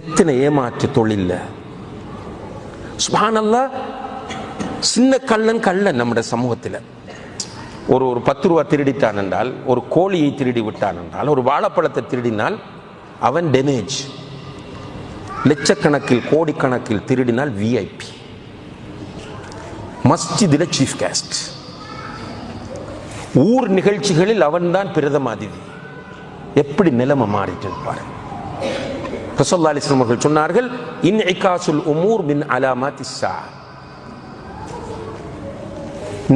எத்தனை ஏமாற்று தொழில்ல? சுபானல்லா சின்ன கள்ளன் கள்ளன் நம்முடைய சமூகத்தில். ஒரு ஒரு பத்து ரூபா திருடித்தான் என்றால் ஒரு கோழியை திருடி விட்டான் என்றால் ஒரு வாழைப்பழத்தை திருடினால் அவன் டேமேஜ் லட்சக்கணக்கில் கோடிக்கணக்கில் திருடினால் விஐபி மஸ்ஜிதில் சீஃப் கேஸ்ட் ஊர் நிகழ்ச்சிகளில் அவன்தான் பிரதம அதிதி எப்படி நிலைமை மாறிட்டு இருப்பார்? ரசோல்லா அலிஸ்லாம் அவர்கள் சொன்னார்கள் இன் இக்காசுல் உமூர் பின் அலாமா இஸ்ஸா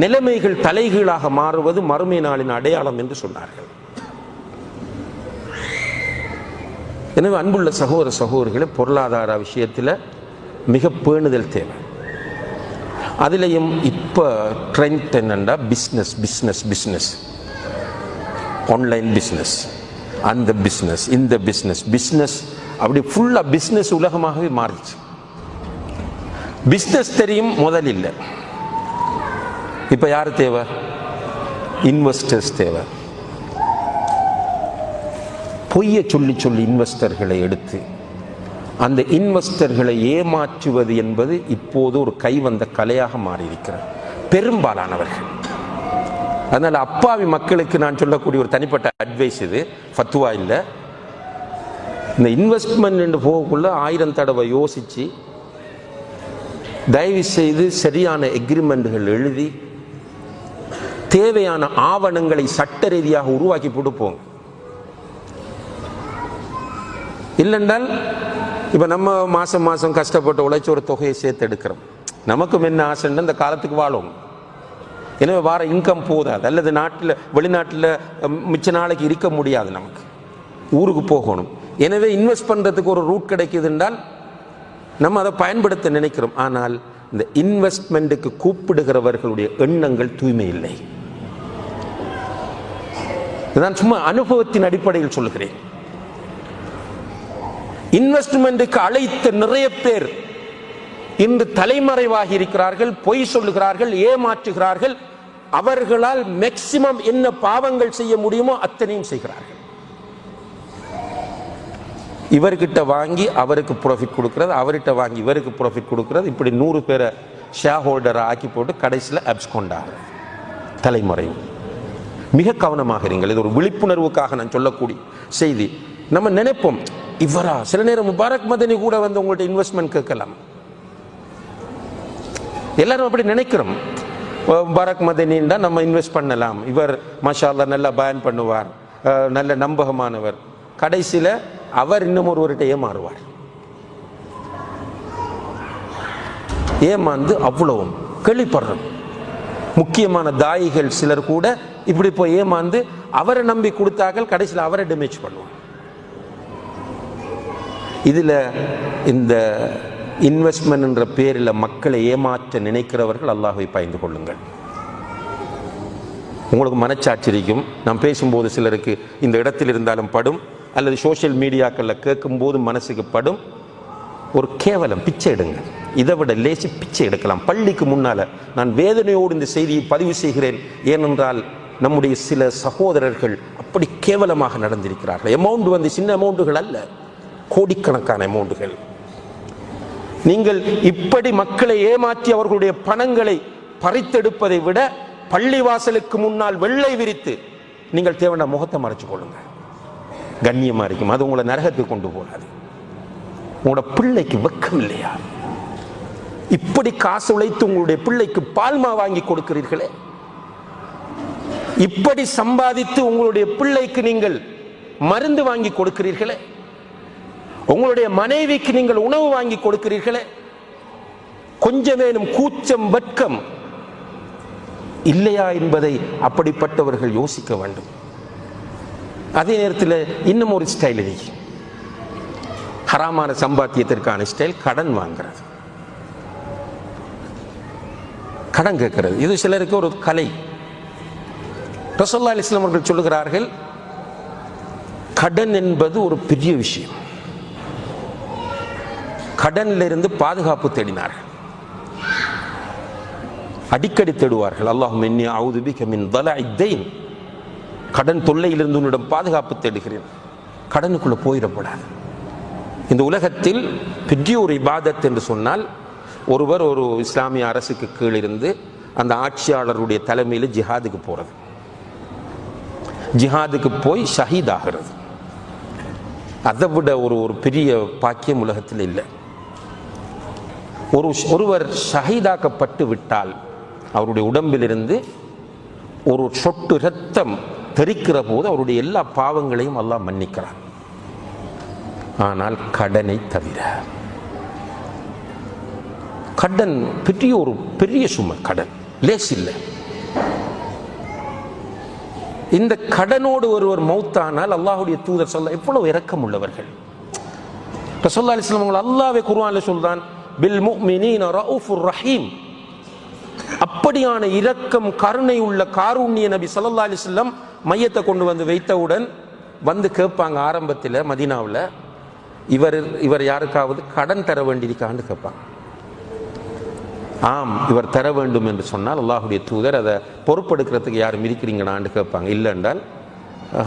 நிலைமைகள் தலைகீழாக மாறுவது மறுமை நாளின் அடையாளம் என்று சொன்னார்கள். எனவே அன்புள்ள சகோதர சகோதரிகளை பொருளாதார விஷயத்தில் மிக பேணுதல் தேவை. அதுலேயும் இப்போ ட்ரெண்ட் என்னென்னா business business business online business அந்த பிஸ்னஸ் இந்த பிஸ்னஸ் பிஸ்னஸ் அப்படி ஃபுல்லாக பிஸ்னஸ் உலகமாகவே மாறிச்சு பிஸ்னஸ் தெரியும் முதல் இல்லை இப்போ யார் தேவை? இன்வெஸ்டர்ஸ் தேவை. பொய்யை சொல்லி சொல்லி இன்வெஸ்டர்களை எடுத்து அந்த இன்வெஸ்டர்களை ஏமாற்றுவது என்பது இப்போது ஒரு கைவந்த கலையாக மாறியிருக்கிறது. பெரும்பாலானவர்கள். அதனால் அப்பாவி மக்களுக்கு நான் சொல்லக்கூடிய ஒரு தனிப்பட்ட அட்வைஸ் இது. ஃபத்துவா இல்லை. இந்த இன்வெஸ்ட்மெண்ட் என்று போகக்குள்ள ஆயிரம் தடவை யோசித்து தயவு செய்து சரியான எக்ரிமெண்ட்டுகள் எழுதி தேவையான ஆவணங்களை சட்ட ரீதியாக உருவாக்கி கொடுப்போம் இல்லைன்றால் இப்போ நம்ம மாதம் மாதம் கஷ்டப்பட்டு உழைச்சி ஒரு தொகையை சேர்த்து எடுக்கிறோம். நமக்கும் என்ன ஆசைன்னு இந்த காலத்துக்கு வாழும். எனவே வார இன்கம் போதாது. அல்லது நாட்டில் வெளிநாட்டில் மிச்ச நாளைக்கு இருக்க முடியாது நமக்கு. ஊருக்கு போகணும். எனவே இன்வெஸ்ட் பண்ணுறதுக்கு ஒரு ரூட் கிடைக்குது என்றால் நம்ம அதை பயன்படுத்த நினைக்கிறோம். ஆனால் இந்த இன்வெஸ்ட்மெண்ட்டுக்கு கூப்பிடுகிறவர்களுடைய எண்ணங்கள் தூய்மை இல்லை. நான் சும்மா அனுபவத்தின் அடிப்படையில் சொல்லுகிறேன். இன்வெஸ்ட்மெண்ட்டுக்கு அழைத்த நிறைய பேர் இன்று தலைமறைவாகி இருக்கிறார்கள் பொய் சொல்லுகிறார்கள் ஏமாற்றுகிறார்கள். அவர்களால் மேக்சிமம் என்ன பாவங்கள் செய்ய முடியுமோ அத்தனையும் செய்கிறார்கள். இவர்கிட்ட வாங்கி அவருக்கு ப்ராஃபிட் கொடுக்குறது அவர்கிட்ட வாங்கி இவருக்கு ப்ராஃபிட் கொடுக்குறது. இப்படி நூறு பேரை ஷேர் ஹோல்டரை ஆக்கி போட்டு கடைசியில் அப்ஸ்கொண்டாக தலைமுறை. மிக கவனமாக இருங்கள். இது ஒரு விழிப்புணர்வுக்காக நான் சொல்லக்கூடிய செய்தி. நம்ம நினைப்போம் இவரா சில நேரம் முபாரக் மதனி கூட வந்து உங்கள்ட்ட இன்வெஸ்ட்மெண்ட் கேட்கலாம். எல்லாரும் அப்படி நினைக்கிறோம். முபாரக் மதனின்னா நம்ம இன்வெஸ்ட் பண்ணலாம். இவர் மஷாலா நல்லா பயன் பண்ணுவார். நல்ல நம்பகமானவர். கடைசியில் அவர் இன்னும் ஒருவர்கிட்ட ஏமாறுவார். ஏமாந்து அவ்வளவும் கேள்விப்படுறோம். முக்கியமான தாயிகள் சிலர் கூட இப்படி போய் ஏமாந்து அவரை நம்பி கொடுத்தார்கள் கடைசியில் அவரை டேமேஜ் பண்ணுவார். இதில் இந்த இன்வெஸ்ட்மெண்ட் என்ற பேரில் மக்களை ஏமாற்ற நினைக்கிறவர்கள் அல்லாஹை பயந்து கொள்ளுங்கள். உங்களுக்கு மனச்சாட்சி இருக்கும். நான் பேசும்போது சிலருக்கு இந்த இடத்தில் இருந்தாலும் படும். அல்லது சோஷியல் மீடியாக்களில் கேட்கும்போது மனசுக்கு படும் ஒரு கேவலம் பிச்சை எடுங்க. இதை விட லேசி பிச்சை எடுக்கலாம். பள்ளிக்கு முன்னால் நான் வேதனையோடு இந்த செய்தியை பதிவு செய்கிறேன். ஏனென்றால் நம்முடைய சில சகோதரர்கள் அப்படி கேவலமாக நடந்திருக்கிறார்கள். அமௌண்ட் வந்து சின்ன அமௌண்ட்டுகள் அல்ல. கோடிக்கணக்கான அமௌண்ட்டுகள் நீங்கள் இப்படி மக்களை ஏமாற்றி அவர்களுடைய பணங்களை பறித்தெடுப்பதை விட பள்ளிவாசலுக்கு முன்னால் வெள்ளை விரித்து நீங்கள் தேவையான முகத்தை மறைச்சு கொள்ளுங்கள் கண்ணியமா இருக்கும். அது உங்களை நரகத்துக்கு கொண்டு போகாது. உங்களோட பிள்ளைக்கு வெக்கம் இல்லையா? இப்படி காசு உழைத்து உங்களுடைய பிள்ளைக்கு பால்மா வாங்கி கொடுக்கிறீர்களே? இப்படி சம்பாதித்து உங்களுடைய பிள்ளைக்கு நீங்கள் மருந்து வாங்கி கொடுக்கிறீர்களே? உங்களுடைய மனைவிக்கு நீங்கள் உணவு வாங்கி கொடுக்கிறீர்களே? கொஞ்சமேனும் கூச்சம் வெட்கம் இல்லையா என்பதை அப்படிப்பட்டவர்கள் யோசிக்க வேண்டும். அதே நேரத்தில் இன்னும் ஒரு ஸ்டைல் இருக்கு. ஹராமான சம்பாத்தியத்திற்கான ஸ்டைல் கடன் வாங்குறது. கடன் கேட்கிறது. இது சிலருக்கு ஒரு கலை. ரசோல்லா அலிஸ்லாம் அவர்கள் சொல்லுகிறார்கள் கடன் என்பது ஒரு பெரிய விஷயம். கடனில் இருந்து பாதுகாப்பு தேடினார்கள். அடிக்கடி தேடுவார்கள். அல்லாஹும் என்னி அவுது பிக மின் தலஇத்தைன் கடன் தொல்லையிலிருந்து உன்னிடம் பாதுகாப்பு தேடுகிறேன். கடனுக்குள்ளே போயிடப்படாது. இந்த உலகத்தில் பெரிய ஒரு இபாதத் என்று சொன்னால் ஒருவர் ஒரு இஸ்லாமிய அரசுக்கு கீழிருந்து அந்த ஆட்சியாளருடைய தலைமையில் ஜிஹாதுக்கு போகிறது ஜிஹாதுக்கு போய் ஷஹீத் ஆகிறது. அதை விட ஒரு ஒரு பெரிய பாக்கியம் உலகத்தில் இல்லை. ஒரு ஒருவர் ஷஹீதாக்கப்பட்டு விட்டால் அவருடைய உடம்பிலிருந்து ஒரு சொட்டு இரத்தம் தெரிக்கிற போது அவருடைய எல்லா பாவங்களையும் அல்லாஹ் மன்னிக்கிறான். ஆனால் கடனை தவிர. கடன் பெரிய ஒரு பெரிய சுமை கடன். லேஸ் இல்லை. இந்த கடனோடு ஒருவர் மௌத்தானால் அல்லாஹுடைய தூதர் சொல்ல எவ்வளவு இறக்கம் உள்ளவர்கள். ரசோல்லா அலிஸ்லாம் அவங்க அல்லாவே குர்ஆன்ல சொல்றான் பில் முக்மினின் ரவுஃபுர் ரஹீம். அப்படியான இரக்கம் கருணை உள்ள காருண்ய நபி சல்லா அலிஸ்லாம் மையத்தை கொண்டு வந்து வைத்தவுடன் வந்து கேட்பாங்க ஆரம்பத்தில் மதீனாவில் இவர் இவர் யாருக்காவது கடன் தர வேண்டியிருக்கான்னு கேட்பாங்க. ஆம் இவர் தர வேண்டும் என்று சொன்னால் அல்லாஹுடைய தூதர் அதை பொறுப்பெடுக்கிறதுக்கு யாரும் இருக்கிறீங்களான்னு கேட்பாங்க. இல்லை என்றால்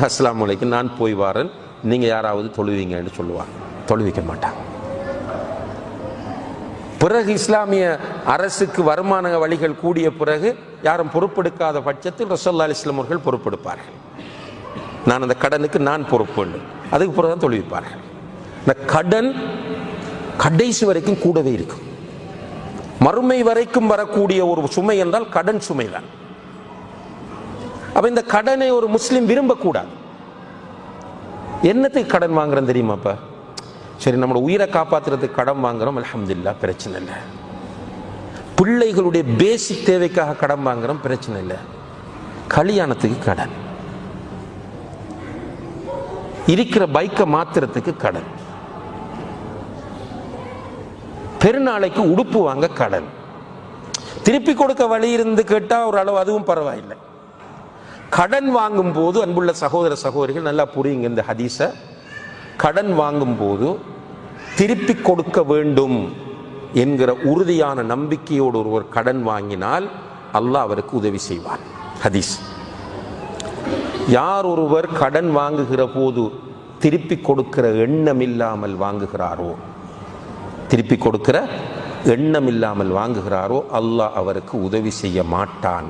அஸ்லாம் வலைக்கும் நான் போய் வாரன் நீங்கள் யாராவது தொழுவீங்கன்னு சொல்லுவாங்க. தொழுவிக்க மாட்டாங்க. பிறகு இஸ்லாமிய அரசுக்கு வருமான வழிகள் கூடிய பிறகு யாரும் பொறுப்பெடுக்காத பட்சத்தில் ரசோல்லா அலிஸ்லாம் அவர்கள் பொறுப்பெடுப்பார்கள். நான் அந்த கடனுக்கு நான் பொறுப்பு அதுக்கு பிறகு தான் தொழுவிப்பார்கள். இந்த கடன் கடைசி வரைக்கும் கூடவே இருக்கும். மறுமை வரைக்கும் வரக்கூடிய ஒரு சுமை என்றால் கடன் சுமை தான். அப்ப இந்த கடனை ஒரு முஸ்லீம் விரும்பக்கூடாது. என்னத்துக்கு கடன் வாங்குறோம் தெரியுமாப்பா சரி நம்மளோட உயிரை காப்பாற்றுறதுக்கு கடன் வாங்குறோம் அலமதுல்லா பிரச்சனை இல்லை. பிள்ளைகளுடைய பேசிக் தேவைக்காக கடன் வாங்குறோம் பிரச்சனை இல்லை. கல்யாணத்துக்கு கடன். இருக்கிற பைக்கை மாத்துறதுக்கு கடன். பெருநாளைக்கு உடுப்பு வாங்க கடன். திருப்பி கொடுக்க வழி இருந்து கேட்டால் ஓரளவு அதுவும் பரவாயில்லை. கடன் வாங்கும் போது அன்புள்ள சகோதர சகோதரிகள் நல்லா புரியுங்க இந்த ஹதீஸை. கடன் வாங்கும் போது திருப்பி கொடுக்க வேண்டும் என்கிற உறுதியான நம்பிக்கையோடு ஒருவர் கடன் வாங்கினால் அல்லாஹ் அவருக்கு உதவி செய்வார் ஹதீஸ். யார் ஒருவர் கடன் வாங்குகிற போது திருப்பி கொடுக்கிற எண்ணம் இல்லாமல் வாங்குகிறாரோ திருப்பி கொடுக்கிற எண்ணம் இல்லாமல் வாங்குகிறாரோ அல்லாஹ் அவருக்கு உதவி செய்ய மாட்டான்.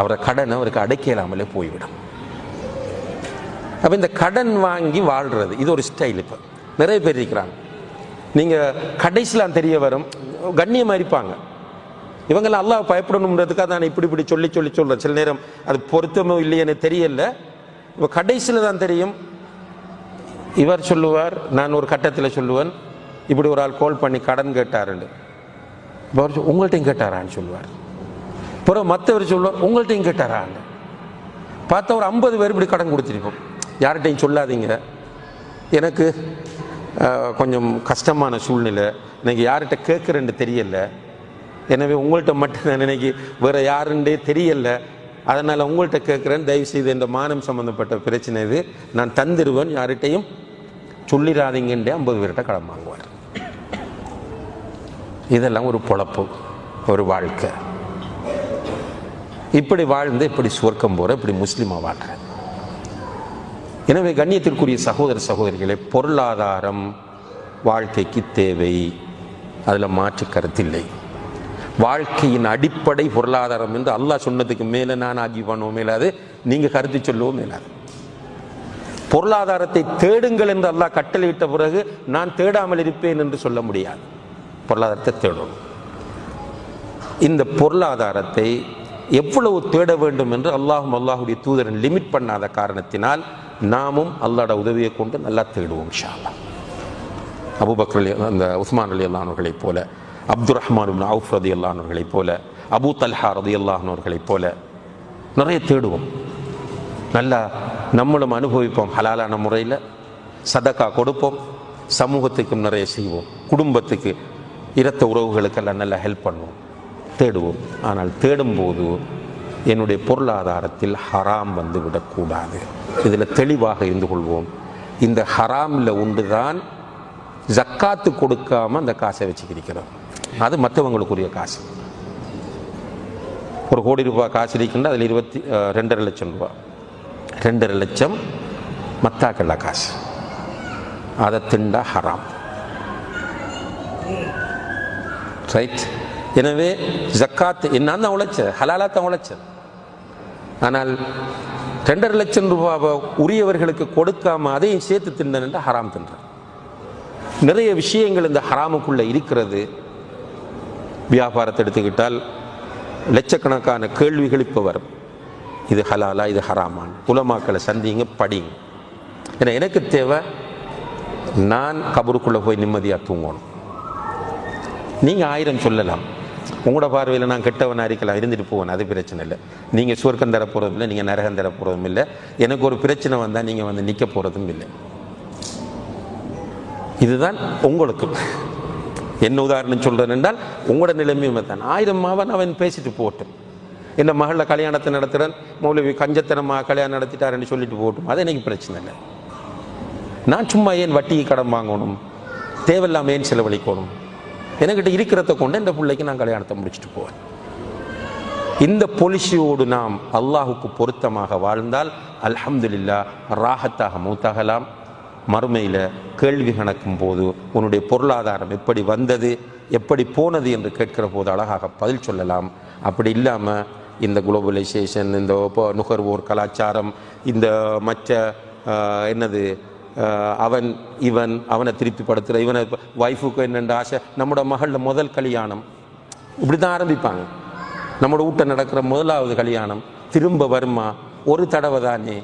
அவரை கடன் அவருக்கு அடைக்க இல்லாமலே போய்விடும். அப்போ இந்த கடன் வாங்கி வாழ்கிறது இது ஒரு ஸ்டைல் இப்போ. நிறைய பேர் இருக்கிறாங்க. நீங்கள் கடைசியில் தெரிய வரும். கண்ணியமாக இருப்பாங்க. இவங்கெல்லாம் அல்லாஹ் பயப்படணுன்றதுக்காக நான் இப்படி இப்படி சொல்லி சொல்லி சொல்கிறேன் சில நேரம் அது பொருத்தமோ இல்லையன்னு தெரியல. இப்போ கடைசியில் தான் தெரியும். இவர் சொல்லுவார் நான் ஒரு கட்டத்தில் சொல்லுவேன். இப்படி ஒரு ஆள் கால் பண்ணி கடன் கேட்டாருன்னு. உங்கள்கிட்டையும் உங்கள்ட்டையும் கேட்டாரான்னு சொல்லுவார். பிறகு மற்றவர் சொல்லுவார் உங்கள்ட்டையும் கேட்டாரான்னு. பார்த்தா ஒரு ஐம்பது பேர் இப்படி கடன் கொடுத்துருப்போம். யார்கிட்டையும் சொல்லாதீங்க. எனக்கு கொஞ்சம் கஷ்டமான சூழ்நிலை. இன்றைக்கி யார்கிட்ட கேட்குறேன்னு தெரியல. எனவே உங்கள்கிட்ட மட்டும் நான் இன்னைக்கு யாருன்றே தெரியல. அதனால் உங்கள்கிட்ட கேட்குறேன். தயவு செய்து இந்த மானம் சம்மந்தப்பட்ட பிரச்சனை இது. நான் தந்துடுவேன். யார்கிட்டையும் சொல்லிடாதீங்கன்றே ஐம்பது பேர்கிட்ட கடன் வாங்குவார். இதெல்லாம் ஒரு பொழப்பு. ஒரு வாழ்க்கை. இப்படி வாழ்ந்து இப்படி சுவர்க்கம் போகிற இப்படி முஸ்லீமாக வாழ்கிறேன் எனவே கண்ணியத்திற்குரிய சகோதர சகோதரிகளே பொருளாதாரம் வாழ்க்கைக்கு தேவை. அதில் மாற்று கருத்தில்லை. வாழ்க்கையின் அடிப்படை பொருளாதாரம் என்று அல்லாஹ் சொன்னதுக்கு மேலே நான் ஆகி பண்ணுவோம் மேலாது நீங்கள் கருத்து சொல்லவும் மேலாது. பொருளாதாரத்தை தேடுங்கள் என்று அல்லாஹ் கட்டளையிட்ட பிறகு நான் தேடாமல் இருப்பேன் என்று சொல்ல முடியாது. பொருளாதாரத்தை தேடணும். இந்த பொருளாதாரத்தை எவ்வளவு தேட வேண்டும் என்று அல்லாஹும் அல்லாஹுடைய தூதரன் லிமிட் பண்ணாத காரணத்தினால் நாமும் அல்லாட உதவியை கொண்டு நல்லா தேடுவோம் ஷாலா அல்லாஹ் அலி அந்த உஸ்மான் அலி அல்லானவர்களைப் போல அப்துல் ரஹ்மான் அவுஃப் ரதி அல்லானவர்களைப் போல அபூ தல்ஹா ரதி அல்லாஹனவர்களைப் போல நிறைய தேடுவோம். நல்லா நம்மளும் அனுபவிப்போம் ஹலாலான முறையில் சதக்கா கொடுப்போம் சமூகத்துக்கும் நிறைய செய்வோம் குடும்பத்துக்கு இரத்த உறவுகளுக்கெல்லாம் நல்லா ஹெல்ப் பண்ணுவோம். தேடுவோம். ஆனால் தேடும்போது என்னுடைய பொருளாதாரத்தில் ஹராம் வந்து விடக்கூடாது இதில் தெளிவாக இருந்து கொள்வோம். இந்த ஹராமில் உண்டு தான் ஜக்காத்து கொடுக்காம அந்த காசை வச்சுக்கிறோம் அது மற்றவங்களுக்குரிய காசு. ஒரு கோடி ரூபாய் காசு இருக்கின்ற அதில் இருபத்தி ரெண்டரை லட்சம் ரூபாய் ரெண்டரை லட்சம் மத்தாக்கள்ல காசு. அதை திண்டா ஹராம். ரைட் எனவே ஜக்காத் என்னான் தான் உழைச்ச ஹலாலா தான் உழைச்சேன். ஆனால் ரெண்டரை லட்சம் ரூபாவை உரியவர்களுக்கு கொடுக்காம அதையும் சேர்த்து தின்றேன் ஹராம் தின்றான். நிறைய விஷயங்கள் இந்த ஹராமுக்குள்ள இருக்கிறது. வியாபாரத்தை எடுத்துக்கிட்டால் லட்சக்கணக்கான கேள்விகள் இப்போ வரும். இது ஹலாலா இது ஹராமான். உலமாக்களை சந்திங்க படிங்க. ஏன்னா எனக்கு தேவை நான் கபருக்குள்ளே போய் நிம்மதியாக தூங்கணும். நீங்கள் ஆயிரம் சொல்லலாம். உங்களோட பார்வையில் நான் கெட்டவன் அறிக்கலாம் இருந்துட்டு போவேன். அது பிரச்சனை இல்லை. நீங்கள் சுவர்க்கம் தர போகிறதும் இல்லை நீங்கள் நரகம் தர போகிறதும் இல்லை. எனக்கு ஒரு பிரச்சனை வந்தால் நீங்கள் வந்து நிற்க போகிறதும் இல்லை. இதுதான் உங்களுக்கு. என்ன உதாரணம் சொல்கிறேன் என்றால் உங்களோட நிலைமையுமே தான் ஆயிரம் மாவன் அவன் பேசிட்டு போட்டும் என்ன மகளில் கல்யாணத்தை நடத்துகிறேன் மௌலவி கஞ்சத்தனமாக கல்யாணம் நடத்திட்டாருன்னு சொல்லிட்டு போட்டும். அது எனக்கு பிரச்சனை இல்லை. நான் சும்மா ஏன் வட்டிக்கு கடன் வாங்கணும்? தேவையில்லாமல் ஏன் செலவழிக்கணும்? என்கிட்ட இருக்கிறத கொண்டு இந்த பிள்ளைக்கு நான் கல்யாணத்தை முடிச்சுட்டு போவேன். இந்த பொலிசியோடு நாம் அல்லாஹுக்கு பொருத்தமாக வாழ்ந்தால் அல்ஹம்துலில்லா ராகத்தாக மூத்தாகலாம். மறுமையில் கேள்வி கணக்கும் போது உன்னுடைய பொருளாதாரம் எப்படி வந்தது எப்படி போனது என்று கேட்கிற போது அழகாக பதில் சொல்லலாம். அப்படி இல்லாமல் இந்த குளோபலைசேஷன் இந்த இப்போ நுகர்வோர் கலாச்சாரம் இந்த மற்ற என்னது அவன் இவன் அவனை திருப்தி படுத்துகிற இவனை ஒய்ஃபுக்கு என்னென்ற ஆசை நம்மளோட மகளில் முதல் கல்யாணம். இப்படி தான் ஆரம்பிப்பாங்க. நம்மளோட வீட்டை நடக்கிற முதலாவது கல்யாணம் திரும்ப வருமா? ஒரு தடவை தானே.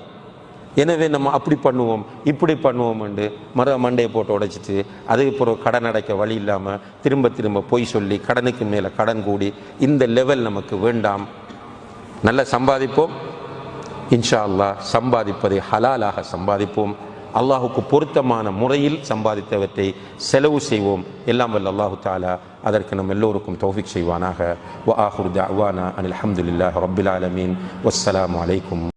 எனவே நம்ம அப்படி பண்ணுவோம் இப்படி பண்ணுவோம்ண்டு மர மண்டையை போட்டு உடைச்சிட்டு அதுக்கப்புறம் கடன் அடைக்க வழி இல்லாமல் திரும்ப திரும்ப பொய் சொல்லி கடனுக்கு மேலே கடன் கூடி இந்த லெவல் நமக்கு வேண்டாம். நல்ல சம்பாதிப்போம். இன்ஷா அல்லாஹ் சம்பாதிப்பதை ஹலாலாக சம்பாதிப்போம். அல்லாஹுக்கு பொருத்தமான முறையில் சம்பாதித்தவற்றை செலவு செய்வோம் எல்லாம் வல்ல அல்லாஹு தாலா அதற்கு நம் எல்லோருக்கும் தௌஃபிக் செய்வானாக வ ஆஹுர் தஅவானா அனில் அல்ஹம்துலில்லாஹி ரப்பில் ஆலமீன் வஸ்ஸலாமு அலைக்கும்